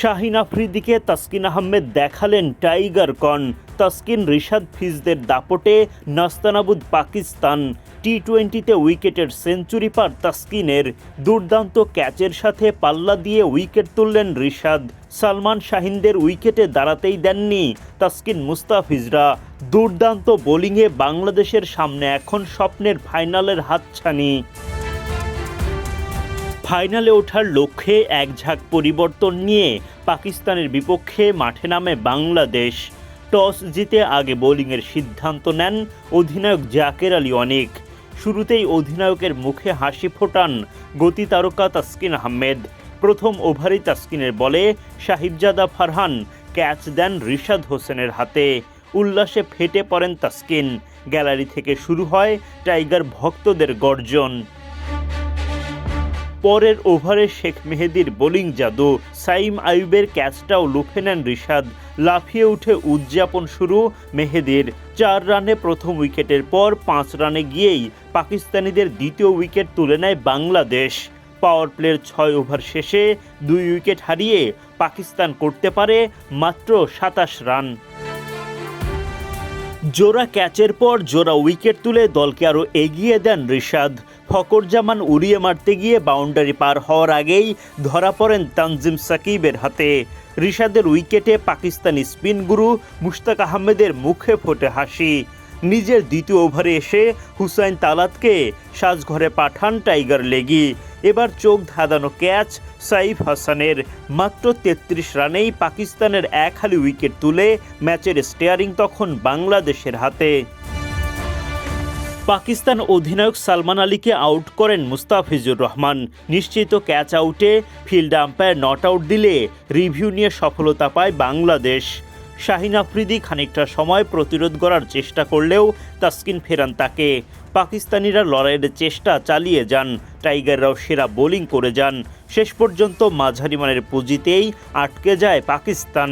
শাহিন আফ্রিদিকে তাসকিন আহমেদ দেখালেন টাইগার কন। তাসকিন রিশাদ ফিজদের দাপটে নাস্তানাবুদ পাকিস্তান। টি টোয়েন্টিতে উইকেটের সেঞ্চুরি পার তাসকিনের। দুর্দান্ত ক্যাচের সাথে পাল্লা দিয়ে উইকেট তুললেন রিশাদ। সালমান শাহিনদের উইকেটে দাঁড়াতেই দেননি তাসকিন মুস্তাফিজরা। দুর্দান্ত বোলিংয়ে বাংলাদেশের সামনে এখন স্বপ্নের ফাইনালের হাতছানি। ফাইনালে ওঠার লক্ষ্যে এক ঝাঁক পরিবর্তন নিয়ে পাকিস্তানের বিপক্ষে মাঠে নামে বাংলাদেশ। টস জিতে আগে বোলিংয়ের সিদ্ধান্ত নেন অধিনায়ক জাকের আলী অনেক। শুরুতেই অধিনায়কের মুখে হাসি ফোটান গতি তারকা তাসকিন আহমেদ। প্রথম ওভারেই তাসকিনের বলে সাহিবজাদা ফারহান, ক্যাচ দেন রিশাদ হোসেনের হাতে। উল্লাসে ফেটে পড়েন তাসকিন। গ্যালারি থেকে শুরু হয় টাইগার ভক্তদের গর্জন। পরের ওভারে শেখ মেহেদির বোলিং জাদু। সাইম আইয়ুবের ক্যাচটাও লুফে নেন রিশাদ। লাফিয়ে উঠে উদযাপন শুরু মেহেদির। চার রানে প্রথম উইকেটের পর পাঁচ রানে গিয়েই পাকিস্তানিদের দ্বিতীয় উইকেট তুলে নেয় বাংলাদেশ। পাওয়ার প্লের ছয় ওভার শেষে দুই উইকেট হারিয়ে পাকিস্তান করতে পারে মাত্র সাতাশ রান। জোড়া ক্যাচের পর জোড়া উইকেট তুলে দলকে আরও এগিয়ে দেন রিশাদ। ফকরজামান উড়িয়ে মারতে গিয়ে বাউন্ডারি পার হওয়ার আগেই ধরা পড়েন তানজিম সাকিবের হাতে। রিশাদের উইকেটে পাকিস্তানি স্পিন গুরু মুশতাক আহমেদের মুখে ফোটে হাসি। নিজের দ্বিতীয় ওভারে এসে হুসাইন তালাতকে সাজঘরে পাঠান টাইগার লেগি। এবার চোখ ধাঁধানো ক্যাচ সাইফ হাসানের। মাত্র তেত্রিশ রানেই পাকিস্তানের এক হালি উইকেট তুলে ম্যাচের স্টিয়ারিং তখন বাংলাদেশের হাতে। পাকিস্তান অধিনায়ক সালমান আলীকে আউট করেন মুস্তাফিজুর রহমান। নিশ্চিত ক্যাচ আউটে ফিল্ড আম্পায়ার নট আউট দিলে রিভিউ নিয়ে সফলতা পায় বাংলাদেশ। শাহিন আফ্রিদি খানিকটা সময় প্রতিরোধ করার চেষ্টা করলেও তাস্কিন ফেরান তাকে। পাকিস্তানিরা লড়াইয়ের চেষ্টা চালিয়ে যান, টাইগাররাও সেরা বোলিং করে যান। শেষ পর্যন্ত মাঝারিমানের পুঁজিতেই আটকে যায় পাকিস্তান।